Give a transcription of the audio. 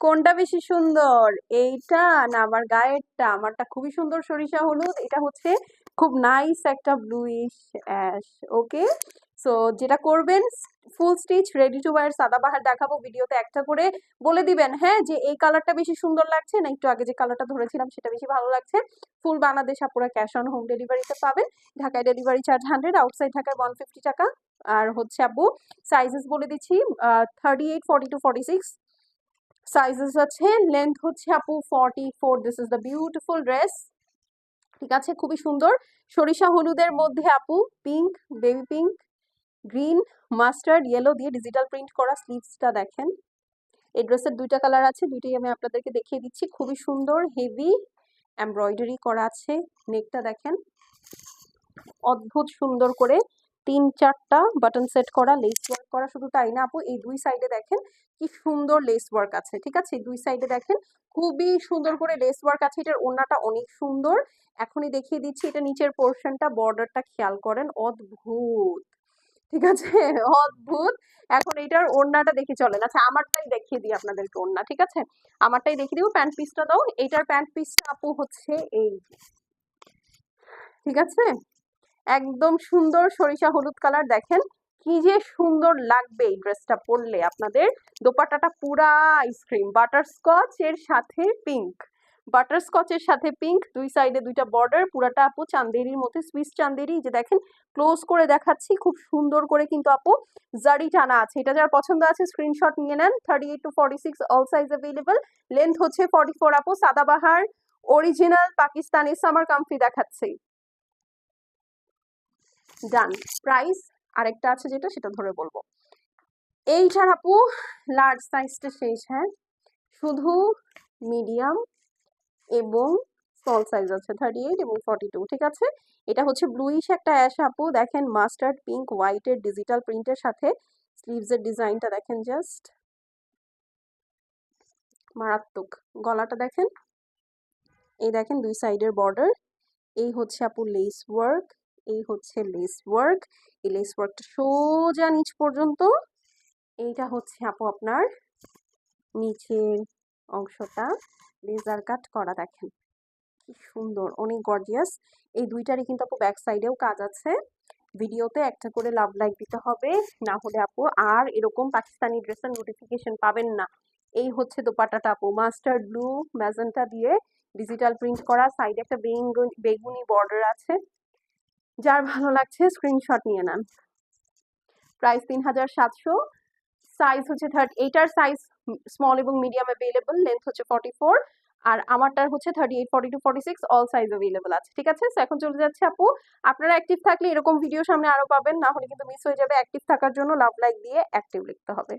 কোনটা বেশি সুন্দর? এইটা না, আমার গায়েরটা। আমারটা খুবই সুন্দর সরিষা হলুদ। এটা হচ্ছে খুব নাইস একটা ব্লুইশ অ্যাশ ওকে সো যেটা করবেন full stitch ready to wear Sadabahar দেখাবো ভিডিওতে একটা করে। বলে দিবেন হ্যাঁ যে এই কালারটা বেশি সুন্দর লাগছে না? একটু আগে যে কালারটা ধরেছিলাম, সেটা বেশি ভালো লাগছে। ফুল বাংলাদেশ আপুরা ক্যাশ অন হোম ডেলিভারিতে পাবেন। ঢাকায় ডেলিভারি চার্জ হান্ড্রেড আউটসাইড ঢাকায় ওয়ান ফিফটি টাকা। আর হচ্ছে আপু সাইজেস বলে দিচ্ছি thirty eight forty two forty six sizes আছে লেন্থ হচ্ছে আপু forty four this is the beautiful dress ঠিক আছে? খুবই সুন্দর। সরিষা হলুদের মধ্যে আপু pink baby pink green mustard yellow দিয়ে ডিজিটাল প্রিন্ট করা স্লিভসটা দেখেন। এই ড্রেসের দুইটা কালার আছে, দুইটাই আমি আপনাদেরকে দেখিয়ে দিচ্ছি। খুবই সুন্দর হেভি এমব্রয়ডারি করা আছে নেকটা দেখেন। অদ্ভুত সুন্দর করে তিন চারটা বাটন সেট করা লেস ওয়ার্ক করা, শুধু তাই না আপু, এই দুই সাইডে দেখেন কি সুন্দর লেস ওয়ার্ক আছে, ঠিক আছে? দুই সাইডে দেখেন খুবই সুন্দর করে লেস ওয়ার্ক আছে, এটার ওড়নাটা অনেক সুন্দর। এখনই দেখিয়ে দিচ্ছি, এটা নিচের পোর্শনটা বর্ডারটা খেয়াল করেন, অদ্ভুত, ঠিক আছে? অদ্ভুত। এখন এটার ওড়নাটা দেখে চলেন। আচ্ছা আমারটাই দেখিয়ে দিই আপনাদেরকে ওড়না, ঠিক আছে? আমারটাই দেখিয়ে দিব প্যান্ট পিসটা দাও। এটার প্যান্ট পিসটা আপু হচ্ছে এই ঠিক আছে? একদম সুন্দর সরিষা হলুদ কালার দেখেন। কি যে সুন্দর লাগবে এই ড্রেসটা পরলে। আপনাদের দোপাট্টাটা পুরা আইসক্রিম বাটারস্কচ এর সাথে পিঙ্ক বাটারস্কচের সাথে পিঙ্ক দুই সাইডে দুইটা বর্ডার পুরাটা আপু চান্দেরির মধ্যে সুইস চান্দেরি। যে দেখেন ক্লোজ করে দেখাচ্ছি, খুব সুন্দর করে কিন্তু আপু জারি টানা আছে। এটা যার পছন্দ আছে স্ক্রিনশট নিয়ে নেন। Thirty eight two forty six all size available length হচ্ছে ফর্টি ফোর আপু Sadabahar original Pakistani summer comfy দেখাচ্ছে। ডান প্রাইস আরেকটা আছে যেটা, সেটা ধরে বলব। এইটার আপু লার্জ সাইজটা শেষ হ্যাঁ। শুধু মিডিয়াম এবং স্মল সাইজ আছে থার্টি এইট এবং ফর্টি টু ঠিক আছে? এটা হচ্ছে ব্লুইশ একটা অ্যাশ আপু, দেখেন মাস্টার্ড পিঙ্ক হোয়াইটের ডিজিটাল প্রিন্টের সাথে স্লিভসের ডিজাইনটা দেখেন জাস্ট মারাত্মক। গলাটা দেখেন? এই দেখেন দুই সাইডের বর্ডার এই হচ্ছে আপু লেস ওয়ার্ক এই হচ্ছে লেস ওয়ার্ক এই লেস ওয়ার্কটা সোজা নিচ পর্যন্ত। এইটা হচ্ছে আপু আপনার নিচের অংশটা। লেজার কাট করা দেখেন। কি সুন্দর, অনেক গর্জিয়াস এই দুইটারই কিন্তু আপু ব্যাক সাইডেও কাজ আছে। ভিডিওতে একটা করে লাভ লাইক দিতে হবে। না হলে আপু আর এরকম পাকিস্তানি ড্রেসের নোটিফিকেশন পাবেন না। এই হচ্ছে দোপাট্টাটা আপু। মাস্টার্ড ব্লু ম্যাজেন্টা দিয়ে ডিজিটাল প্রিন্ট করা। সাইডে একটা বেগুনি বর্ডার আছে। যার ভালো লাগছে স্ক্রিনশট নিয়ে নেন। প্রাইস তিন হাজার সাতশো। সাইজ হচ্ছে থার্টি এইটার সাইজ স্মল এবং মিডিয়াম অ্যাভেলেবল লেন্থ হচ্ছে ফর্টি ফোর আর আমারটার হচ্ছে thirty eight forty two forty six all size available আছে, ঠিক আছে? এখন চলে যাচ্ছে আপু। আপনারা অ্যাক্টিভ থাকলে এরকম ভিডিও সামনে আরও পাবেন, না হলে কিন্তু মিস হয়ে যাবে। অ্যাক্টিভ থাকার জন্য লাভ লাইক দিয়ে অ্যাক্টিভ লিখতে হবে।